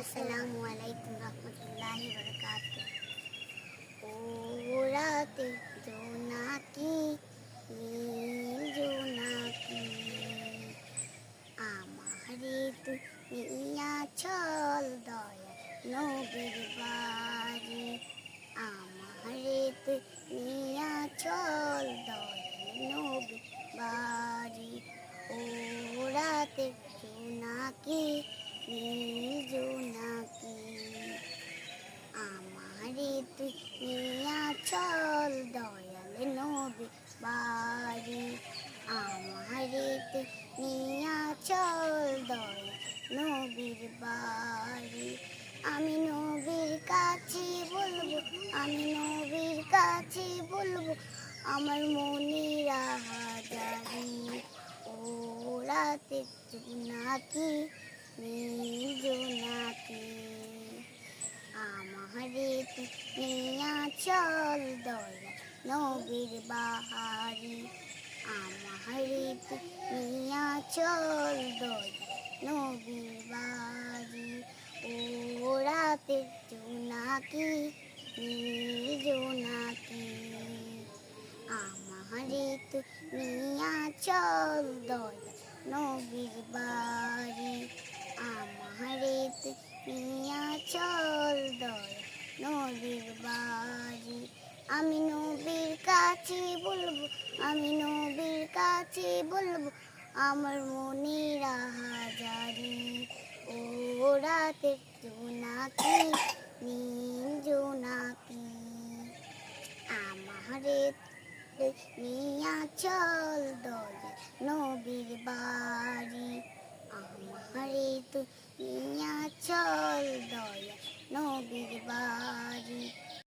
আসসালামু আলাইকুম রহমতুল্লাহি বরকাতুহ ও রাতে জোনাকি জোনাকি আমারে তুমিয়া চল দয়া নবীর বাড়ি আমারে তুমিয়া চল দয়া নবীর বাড়ি ও রাতে জোনাকি জোনাকি আমারে তুই চল দয়াল নবী বাড়ি। আমারে তুই চল দয়াল নবীর বাড়ি। আমি নবীর কাছে বলব, আমি নবীর কাছে বলব, আমার মনির হাজারি ও রাতে নাকি নীল জোনাকি আমারে নিয়া চল দয়া, নবীর বাহারি। আমারে নিয়া চল দয়া, নবীর বাড়ি ও রাতের জোনাকি নীল জোনাকি আমারে নিয়া চল দয়া, নবীর বাড়ি আমারে নিয়া চল দয়া নবীর বাড়ি আমি নবীর কাছে বলব, আমি নবীর কাছে বলব, আমার মনের হাজারি ও রাতের জোনাকি নীল জোনাকি আমারে নিয়া চল দয়া নবীর বাড়ি আমারে তো